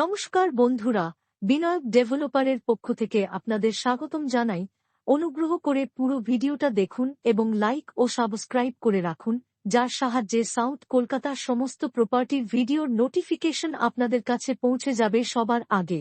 নমস্কার বন্ধুরা বিনায়ক ডেভেলপারের পক্ষ থেকে আপনাদের স্বাগতম জানাই। অনুগ্রহ করে পুরো ভিডিওটা দেখুন এবং লাইক ও সাবস্ক্রাইব করে রাখুন, যার সাহায্যে সাউথ কলকাতার সমস্ত প্রপার্টির ভিডিওর নোটিফিকেশন আপনাদের কাছে পৌঁছে যাবে সবার আগে।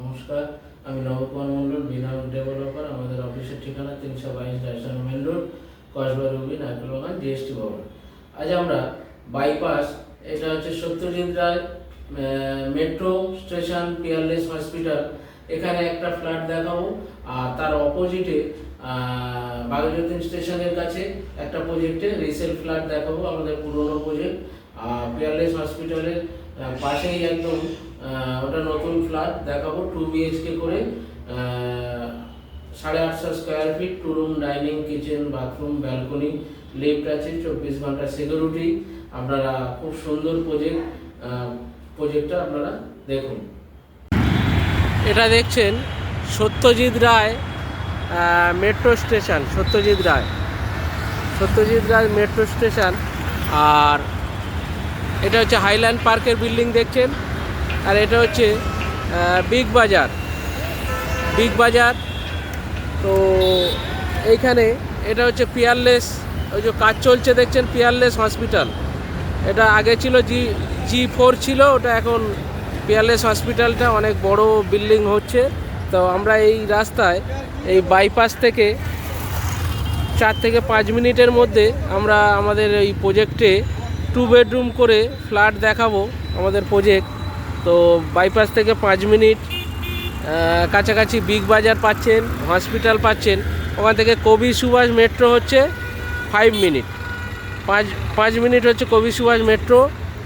নমস্কার, আমি নবকুমার মন্ডল বিনায়ক ডেভেলপার। আমাদের অফিসের ঠিকানা তিনশো বাইশ Dyson main road, Kasba Ruby, নারকেল জিএসটি ভবন। আজ আমরা বাইপাস এটা হচ্ছে Satyajit Ray metro station Peerless hospital এখানে একটা ফ্ল্যাট দেখাবো। আর তার অপোজিটে বাঘাযতীন স্টেশনের কাছে একটা প্রজেক্টে রিসেল ফ্ল্যাট দেখাবো, আমাদের পুরনো প্রজেক্ট আর পিয়ারলেস হসপিটালের পাশেই একদম ওটা নতুন ফ্ল্যাট দেখাবো টু বিএইচকে করে সাড়ে আটশো square feet two room dining kitchen bathroom balcony lift আছে, চব্বিশ ঘণ্টা সিকিউরিটি আপনারা খুব সুন্দর প্রজেক্ট প্রজেক্টটা আপনারা দেখুন। এটা দেখছেন Satyajit Ray metro station Satyajit Ray. Satyajit Ray metro station আর এটা হচ্ছে হাইল্যান্ড পার্কের বিল্ডিং দেখছেন। আর এটা হচ্ছে বিগ বাজার বিগ বাজার তো এইখানে এটা হচ্ছে পিয়ারলেস ওই যে কাজ চলছে দেখছেন পিয়ারলেস হসপিটাল এটা আগে ছিল জি জি ফোর ছিল, ওটা এখন পিয়ারলেস হসপিটালটা অনেক বড় বিল্ডিং হচ্ছে। তো আমরা এই রাস্তায়, এই বাইপাস থেকে চার থেকে পাঁচ মিনিটের মধ্যে আমরা আমাদের এই প্রজেক্টে টু বেডরুম করে ফ্ল্যাট দেখাবো আমাদের প্রজেক্ট তো বাইপাস থেকে পাঁচ মিনিট কাছাকাছি বিগ বাজার পাচ্ছেন হসপিটাল পাচ্ছেন। ওখান থেকে কবি সুভাষ মেট্রো হচ্ছে ফাইভ মিনিট পাঁচ পাঁচ মিনিট হচ্ছে কবি সুভাষ মেট্রো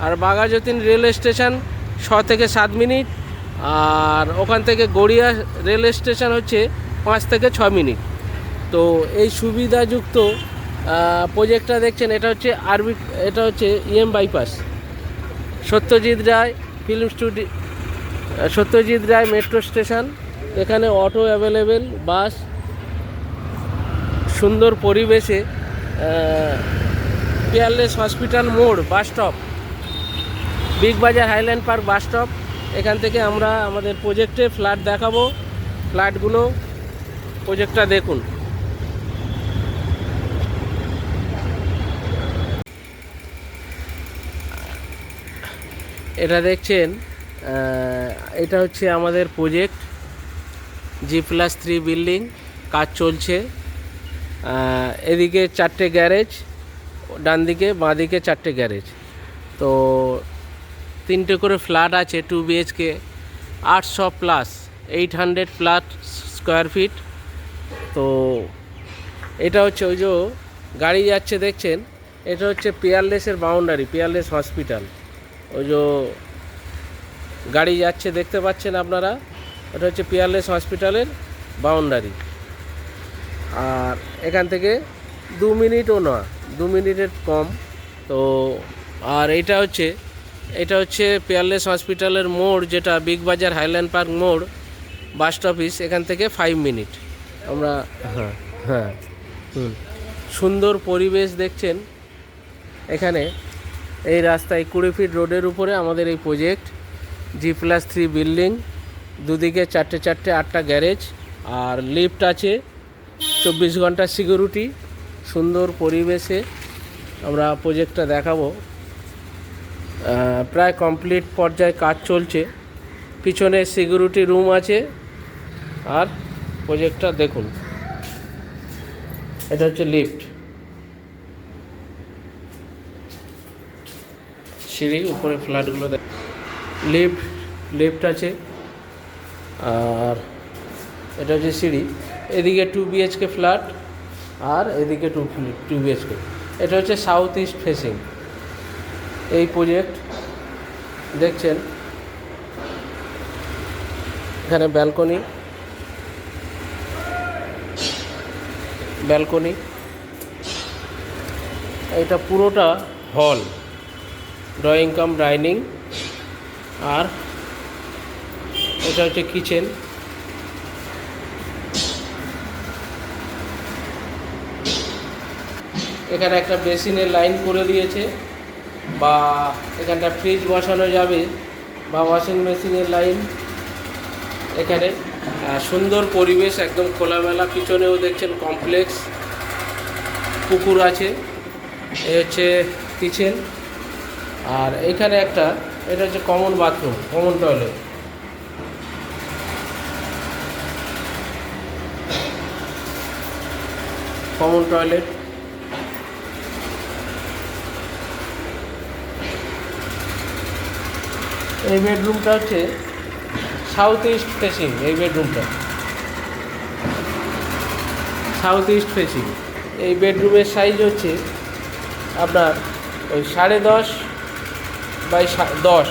আর বাঘাযতীন রেল স্টেশন ছ থেকে সাত মিনিট, আর ওখান থেকে গড়িয়া রেল স্টেশন হচ্ছে পাঁচ থেকে ছ মিনিট। তো এই সুবিধাযুক্ত প্রজেক্টটা দেখছেন, এটা হচ্ছে আরবি, এটা হচ্ছে EM bypass Satyajit Ray film studio Satyajit Ray metro station এখানে অটো অ্যাভেলেবেল বাস সুন্দর পরিবেশে পিয়ারলেস হসপিটাল মোড় bus stop Big Bazaar Highland Park bus stop. এখান থেকে আমরা আমাদের প্রজেক্টে ফ্ল্যাট দেখাবো। ফ্ল্যাটগুলো প্রজেক্টটা দেখুন। এটা দেখছেন এটা হচ্ছে আমাদের project. G plus three building, কাজ চলছে। এদিকে চারটে গ্যারেজ ডান দিকে বাঁ দিকে চারটে গ্যারেজ। তো তিনটে করে ফ্ল্যাট আছে টু বিএইচকে আটশো plus eight hundred flat square feet তো এটা হচ্ছে ওই যে গাড়ি যাচ্ছে দেখছেন, এটা হচ্ছে পিয়ারলেসের বাউন্ডারি পিয়ারলেস হসপিটাল ওই যে গাড়ি যাচ্ছে দেখতে পাচ্ছেন আপনারা, এটা হচ্ছে পিয়ারলেস হসপিটালের বাউন্ডারি আর এখান থেকে দু মিনিটও না, দু মিনিটের কম। তো আর এটা হচ্ছে এটা হচ্ছে পেয়ারলেস হসপিটালের মোড় যেটা বিগ বাজার হাইল্যান্ড পার্ক মোড় বাস অফিস এখান থেকে ফাইভ মিনিট আমরা হ্যাঁ হ্যাঁ। হুম। সুন্দর পরিবেশ দেখছেন এখানে। এই রাস্তায় কুড়ি ফিট রোডের উপরে আমাদের এই project G plus three building দুদিকে চারটে চারটে আটটা গ্যারেজ আর লিফট আছে চব্বিশ ঘণ্টা সিকিউরিটি সুন্দর পরিবেশে আমরা প্রজেক্টটা দেখাবো। প্রায় কমপ্লিট পর্যায়ে কাজ চলছে। পিছনে সিকিউরিটি রুম আছে। আর প্রজেক্টটা দেখুন। এটা হচ্ছে লিফট সিঁড়ি, উপরে ফ্ল্যাটগুলো লিফট লিফট আছে। আর এটা হচ্ছে সিঁড়ি। এদিকে টু বিএইচকে ফ্ল্যাট আর এদিকে টু টু বিএইচকে এটা হচ্ছে সাউথ ইস্ট ফেসিং এই প্রজেক্ট দেখছেন? এখানে ব্যালকনি ব্যালকনি এটা পুরোটা হল ড্রয়িং কাম ডাইনিং আর এটা হচ্ছে কিচেন এখানে একটা বেসিনের লাইন করে দিয়েছে। বা এখানটা ফ্রিজ বসানো যাবে বা ওয়াশিং মেশিনের লাইন এখানে। সুন্দর পরিবেশ, একদম খোলামেলা। পিছনেও দেখছেন কমপ্লেক্স পুকুর আছে। এ হচ্ছে কিচেন আর এখানে একটা, এটা হচ্ছে common bathroom common toilet common toilet এই বেডরুমটা হচ্ছে সাউথ ইস্ট ফেসিং এই বেডরুমটা। সাউথ ইস্ট ফেসিং এই বেডরুমের সাইজ হচ্ছে আপনার ওই সাড়ে দশ বাই দশ।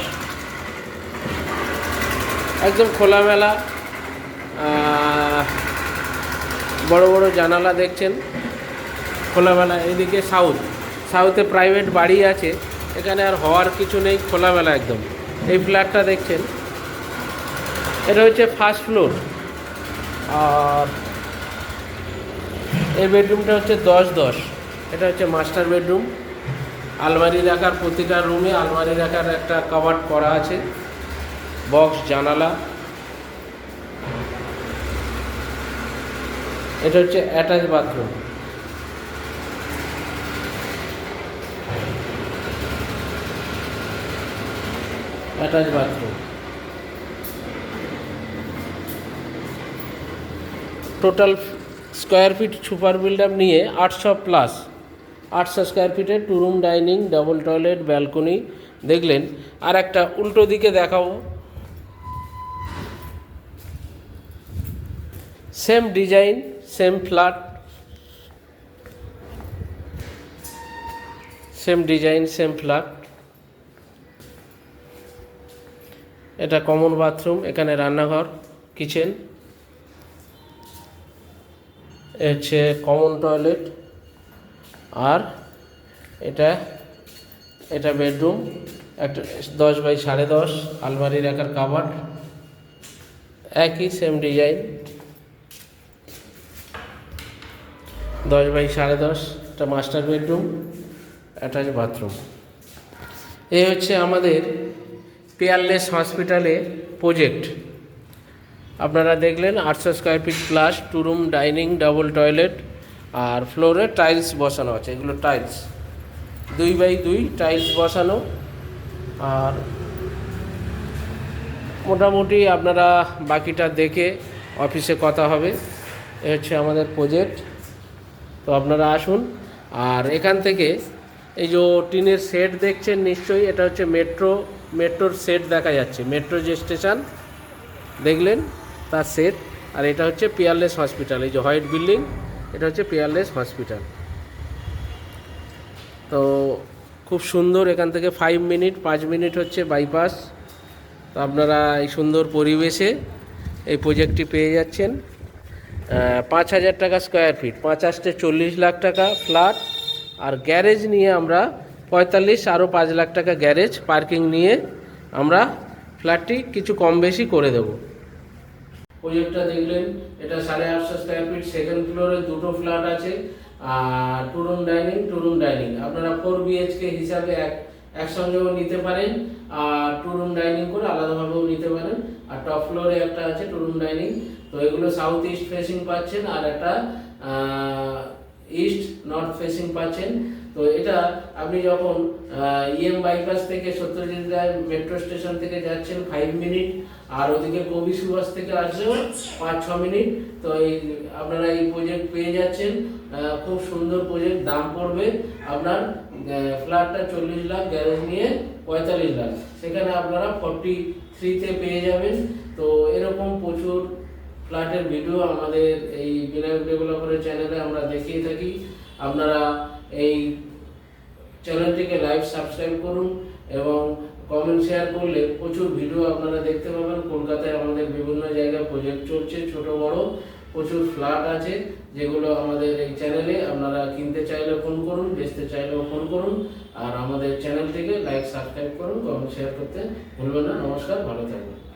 একদম খোলামেলা। বড় বড় জানালা দেখছেন। খোলামেলা এদিকে সাউথ সাউথে প্রাইভেট বাড়ি আছে। এখানে আর হওয়ার কিছু নেই, খোলামেলা একদম। এই ফ্ল্যাটটা দেখছেন। এটা হচ্ছে ফার্স্ট ফ্লোর আর এই বেডরুমটা হচ্ছে দশ দশ এটা হচ্ছে মাস্টার বেডরুম আলমারি রাখার প্রতিটা রুমে আলমারি রাখার একটা কভার করা আছে। বক্স জানালা। এটা হচ্ছে attach bathroom attach bathroom total square feet super builder নিয়ে আটশো প্লাস আটশো স্কোয়ার ফিটে two room dining double toilet balcony দেখলেন আর একটা উল্টো দিকে দেখাবো same design same flat same design same flat এটা কমন বাথরুম এখানে রান্নাঘর কিচেন হচ্ছে কমন টয়লেট আর এটা এটা বেডরুম একটা দশ বাই সাড়ে দশ, আলমারির একার কাবার একই সেম ডিজাইন দশ বাই সাড়ে দশ একটা মাস্টার বেডরুম অ্যাটাচ বাথরুম এই হচ্ছে আমাদের পেয়ারলেস হসপিটালে প্রজেক্ট আপনারা দেখলেন আটশো square feet plus two room dining double toilet আর ফ্লোরে টাইলস বসানো আছে, এগুলো টাইলস দুই বাই দুই টাইলস বসানো, আর মোটামুটি আপনারা বাকিটা দেখে অফিসে কথা হবে। এ হচ্ছে আমাদের প্রজেক্ট তো আপনারা আসুন, আর এখান থেকে এই যে টিনের সেট দেখছেন নিশ্চয়ই, এটা হচ্ছে মেট্রো মেট্রোর সেট দেখা যাচ্ছে। মেট্রো যে স্টেশন, দেখলেন তার সেট, আর এটা হচ্ছে পিয়ারলেস হসপিটাল এই যে হোয়াইট বিল্ডিং, এটা হচ্ছে পিয়ারলেস হসপিটাল তো খুব সুন্দর, এখান থেকে ফাইভ মিনিট পাঁচ মিনিট হচ্ছে বাইপাস তো আপনারা এই সুন্দর পরিবেশে এই প্রজেক্টটি পেয়ে যাচ্ছেন। পাঁচ হাজার টাকা স্কোয়ার ফিট পাঁচ আসতে চল্লিশ লাখ টাকা ফ্ল্যাট আর গ্যারেজ নিয়ে আমরা পঁয়তাল্লিশ আরও পাঁচ লাখ টাকা গ্যারেজ পার্কিং নিয়ে আমরা ফ্ল্যাটটি কিছু কম বেশি করে দেবো। প্রজেক্টটা দেখলেন, এটা সাড়ে আটশো স্কোয়ার ফিট সেকেন্ড ফ্লোরে দুটো ফ্ল্যাট আছে, আর two room dining two room dining আপনারা ফোর বিএইচকে হিসাবে এক, একসঙ্গেও নিতে পারেন, আর টু রুম ডাইনিং করে আলাদাভাবেও নিতে পারেন। আর টপ ফ্লোরে একটা আছে টু রুম ডাইনিং তো এগুলো সাউথ ইস্ট ফেসিং পাচ্ছেন, আর একটা ইস্ট নর্থ ফেসিং পাচ্ছেন। তো এটা আপনি যখন ইএম বাইপাস থেকে সত্যজিৎ রায় মেট্রো স্টেশন থেকে যাচ্ছেন ফাইভ মিনিট আর ওদিকে কবি সুভাষ থেকে আসলেও পাঁচ, ছ মিনিট তো এই আপনারা এই প্রজেক্ট পেয়ে যাচ্ছেন। খুব সুন্দর প্রজেক্ট দাম পড়বে আপনার ফ্ল্যাটটা চল্লিশ লাখ গ্যারেজ নিয়ে পঁয়তাল্লিশ লাখ। সেখানে আপনারা ফর্টি থ্রিতে পেয়ে যাবেন। তো এরকম প্রচুর ফ্ল্যাটের ভিডিও আমাদের এই বিনায়ক ডেভেলপারের চ্যানেলে আমরা দেখিয়ে থাকি। আপনারা এই চ্যানেলটিকে লাইভ সাবস্ক্রাইব করুন এবং কমেন্ট শেয়ার করলে প্রচুর ভিডিও আপনারা দেখতে পাবেন। কলকাতায় আমাদের বিভিন্ন জায়গায় প্রজেক্ট চলছে, ছোট, বড়। প্রচুর ফ্ল্যাট আছে, যেগুলো আমাদের এই চ্যানেলে আপনারা কিনতে চাইলে ফোন করুন, বেচতে চাইলেও ফোন করুন। আর আমাদের চ্যানেলটিকে লাইক সাবস্ক্রাইব করুন কমেন্ট শেয়ার করতে ভুলবেন না। নমস্কার, ভালো থাকবেন।